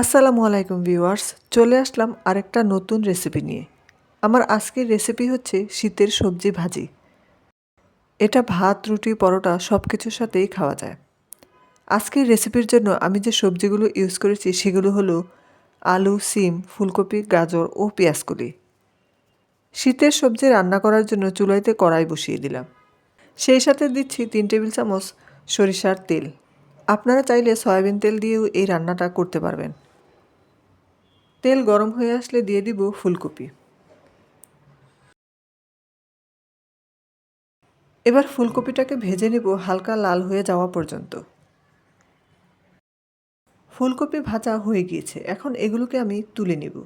আসসালামু আলাইকুম ভিউয়ার্স, চলে আসলাম আরেকটা নতুন রেসিপি নিয়ে। আমার আজকের রেসিপি হচ্ছে শীতের সবজি ভাজি। এটা ভাত, রুটি, পরোটা সব কিছুর সাথেই খাওয়া যায়। আজকের রেসিপির জন্য আমি যে সবজিগুলো ইউজ করেছি সেগুলো হলো আলু, সিম, ফুলকপি, গাজর ও পেঁয়াজকলি। শীতের সবজি রান্না করার জন্য চুলাইতে কড়াই বসিয়ে দিলাম। সেই সাথে দিচ্ছি তিন টেবিল চামচ সরিষার তেল। আপনারা চাইলে সয়াবিন তেল দিয়েও এই রান্নাটা করতে পারবেন। তেল গরম হয়ে আসলে দিয়ে দিব ফুলকপি। এবার ফুলকপিটাকে ভেজে নেব হালকা লাল হয়ে যাওয়া পর্যন্ত। ফুলকপি ভাজা হয়ে গিয়েছে, এখন এগুলোকে আমি তুলে নেব।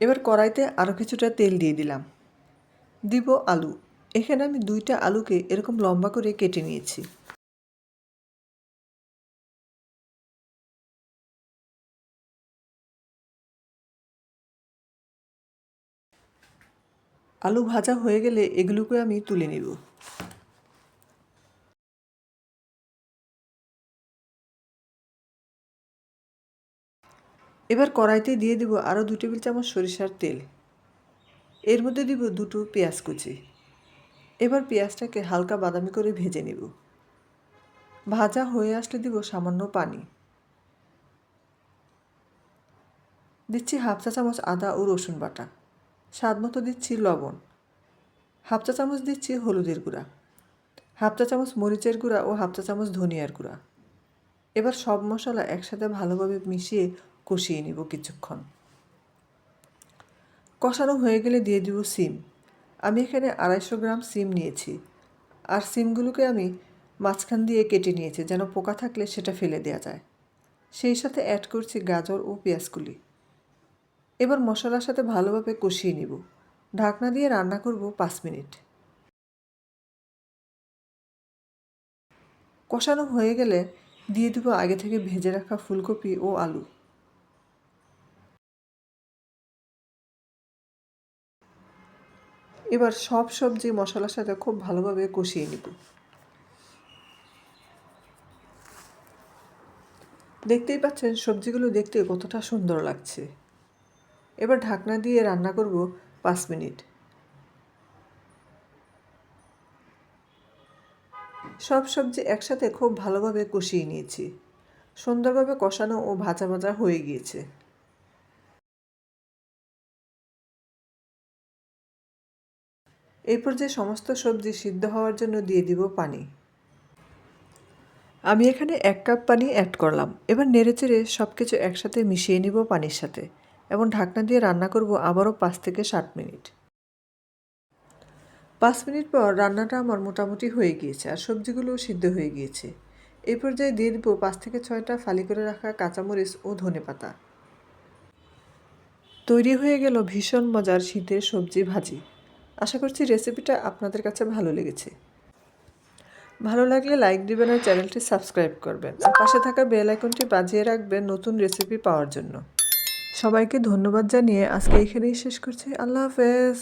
এবার কড়াইতে আরও কিছুটা তেল দিয়ে দিলাম। দিব আলু। এখানে আমি দুইটা আলুকে এরকম লম্বা করে কেটে নিয়েছি। আলু ভাজা হয়ে গেলে এগুলোকে আমি তুলে নেব। এবার কড়াইতে দিয়ে দিব আরও দু টেবিল চামচ সরিষার তেল। এর মধ্যে দিব দুটো পেঁয়াজ কুচি। এবার পেঁয়াজটাকে হালকা বাদামি করে ভেজে নেব। ভাজা হয়ে আসলে দিব সামান্য পানি। দিচ্ছি হাফ চা চামচ আদা ও রসুন বাটা। স্বাদ মতো দিচ্ছি লবণ। হাফ চা চামচ দিচ্ছি হলুদের গুঁড়া। হাফ চা চামচ মরিচের গুঁড়া ও হাফ চা চামচ ধনিয়ার গুঁড়া। এবার সব মশলা একসাথে ভালোভাবে মিশিয়ে কষিয়ে নিব কিছুক্ষণ। কষানো হয়ে গেলে দিয়ে দিব সিম। আমি এখানে আড়াইশো গ্রাম সিম নিয়েছি। আর সিমগুলোকে আমি মাঝখান দিয়ে কেটে নিয়েছি যেন পোকা থাকলে সেটা ফেলে দেওয়া যায়। সেই সাথে অ্যাড করছি গাজর ও পেঁয়াজগুলি এবার মশলার সাথে ভালোভাবে কষিয়ে নিব। ঢাকনা দিয়ে রান্না করব পাঁচ মিনিট। কষানো হয়ে গেলে দিয়ে দেবো আগে থেকে ভেজে রাখা ফুলকপি ও আলু। এবার সব সবজি মশলার সাথে খুব ভালোভাবে কষিয়ে নিব। দেখতেই পাচ্ছেন সবজিগুলো দেখতে কতটা সুন্দর লাগছে। এবার ঢাকনা দিয়ে রান্না করব পাঁচ মিনিট। সব সবজি একসাথে খুব ভালোভাবে কষিয়ে নিয়েছি। সুন্দরভাবে কষানো ও ভাজা ভাজা হয়ে গিয়েছে। এরপর যে সমস্ত সবজি সিদ্ধ হওয়ার জন্য দিয়ে দিব পানি। আমি এখানে এক কাপ পানি অ্যাড করলাম। এবার নেড়েচেড়ে সব কিছু একসাথে মিশিয়ে নিব পানির সাথে এবং ঢাকনা দিয়ে রান্না করব আবারও পাঁচ থেকে ষাট মিনিট। পাঁচ মিনিট পর রান্নাটা আমার মোটামুটি হয়ে গিয়েছে আর সবজিগুলোও সিদ্ধ হয়ে গিয়েছে। এই পর্যায়ে দিয়ে দেবো পাঁচ থেকে ছয়টা ফালি করে রাখা কাঁচামরিচ ও ধনে পাতা। তৈরি হয়ে গেল ভীষণ মজার শীতের সবজি ভাজি। আশা করছি রেসিপিটা আপনাদের কাছে ভালো লেগেছে। ভালো লাগলে লাইক দিবেন আর চ্যানেলটি সাবস্ক্রাইব করবেন। আর পাশে থাকা বেল আইকনটি বাজিয়ে রাখবেন নতুন রেসিপি পাওয়ার জন্য। সবাইকে ধন্যবাদ জানিয়ে আজকে এখানেই শেষ করছি। আল্লাহ হাফেজ।